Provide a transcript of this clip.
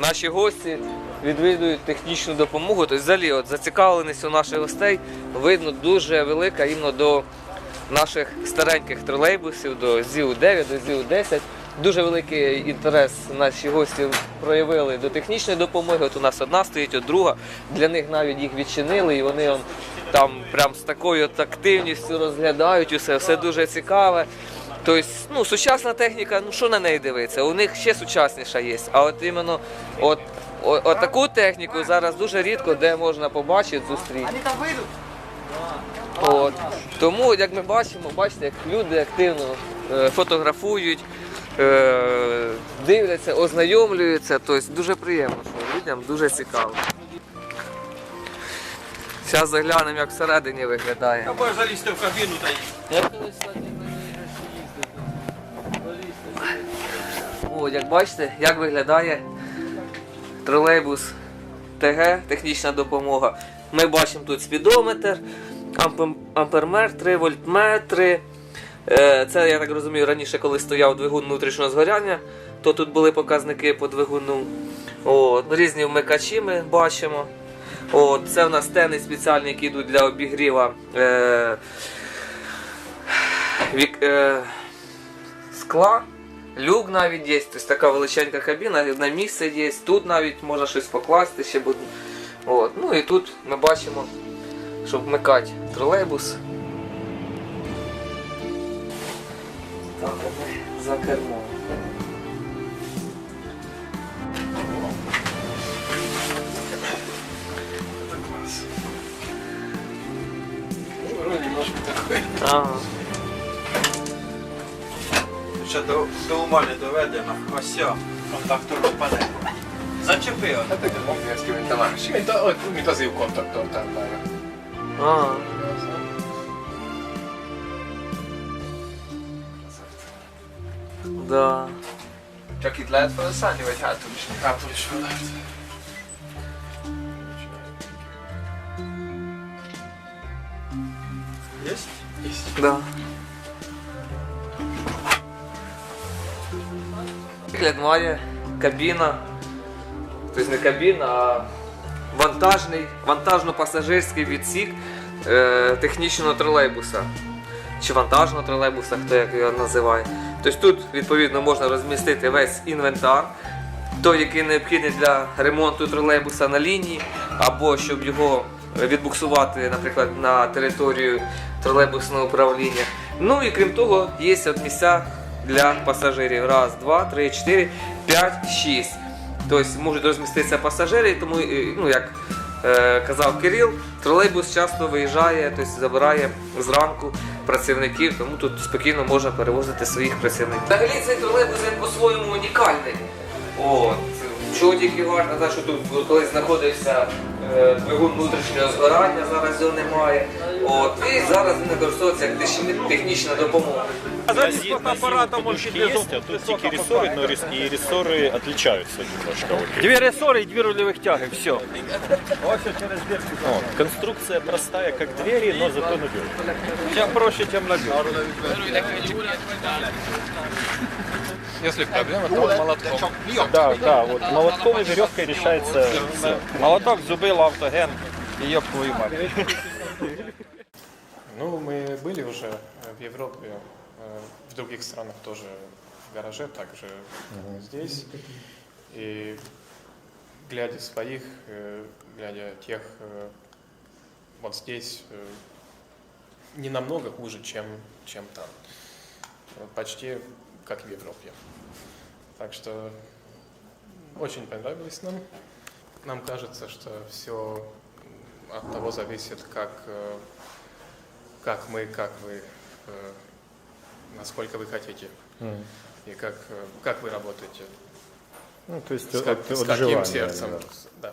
наші гості відвідують технічну допомогу. Тобто, взагалі, от, зацікавленість у наших гостей видно дуже велика іменно до наших стареньких тролейбусів, до ЗІУ-9, до ЗІУ-10. Дуже великий інтерес наші гості проявили до технічної допомоги. От у нас одна стоїть, от друга. Для них навіть їх відчинили, і вони он, там прям з такою активністю розглядають усе, все дуже цікаве. Тобто, ну, сучасна техніка, ну що на неї дивитися? У них ще сучасніша є. А от іменно от, от, от таку техніку зараз дуже рідко де можна побачити, зустріти. От. Тому, як ми бачимо, бачите, як люди активно е, фотографують, е, дивляться, ознайомлюються. Тобто дуже приємно, що людям дуже цікаво. Зараз заглянемо, як всередині виглядає. Або залізти в кабіну та й. О, як бачите, як виглядає тролейбус ТГ, технічна допомога. Ми бачимо тут спідометр, амперметр, 3 вольтметри. Е, Це, я так розумію, раніше, коли стояв двигун внутрішнього згоряння, то тут були показники по двигуну. От, різні вмикачі ми бачимо. От, це в нас стени спеціальні, які йдуть для обігріва е, вік, е, скла. Люк навіть є, тобто така величенька кабіна, на місце є, тут навіть можна щось покласти ще буде. От. Ну і тут ми бачимо, щоб вмикати тролейбус. Так, за немножко такой. Ага. Ще до, до ума не доведено. Ось все. Контактор впаде. Зачепив. Это где венгерский товарищ. Мента, ментазив контактор там, да. Ага. Да. Csak itt lehet felszállni, vagy hátul is? Hátul is fel lehet. Єсть? Да. Вигляд має кабіна. Тобто не кабіна, а вантажний, вантажно-пасажирський відсік е, технічного тролейбуса. Чи вантажного тролейбуса, хто як його називає. Тобто тут відповідно можна розмістити весь інвентар, той, який необхідний для ремонту тролейбуса на лінії, або щоб його відбуксувати, наприклад, на територію тролейбусного управління. Ну і крім того, є от місця для пасажирів. Раз, два, три, чотири, п'ять, шість. Тобто можуть розміститися пасажири, тому, е, ну, як е, казав Кирил, тролейбус часто виїжджає, тобто забирає зранку працівників, тому тут спокійно можна перевозити своїх працівників. Взагалі цей тролейбус він по-своєму унікальний. От. Чого тільки варто, те, що тут колись знаходився е, двигун внутрішнього згорання, зараз його немає. От. І зараз він використовується як техні- технічна допомога. А он подушки піде есть, а тут тільки рессоры, но рес- и рессоры отличаются немножко. Вот. Дві ресори і дві рульових тяги, все. Ось через дверку. Вот. Конструкция простая, как двери, но зато надежная. Чим проще, тим надіжно. Если проблема, то молотком. Да, да, вот молотком и веревкой решается. Молоток, зубило, автоген твою мать. Ну, мы были уже в Европе, в других странах тоже в гараже, также здесь. И глядя своих, глядя тех, вот здесь не намного хуже, чем, чем там. Почти как в Европе. Так что очень понравилось нам. Нам кажется, что все от того зависит, как э, как мы, как вы, э, насколько вы хотите и как, э, как вы работаете, Ну, то есть с, от, с от каким желания, сердцем. Да.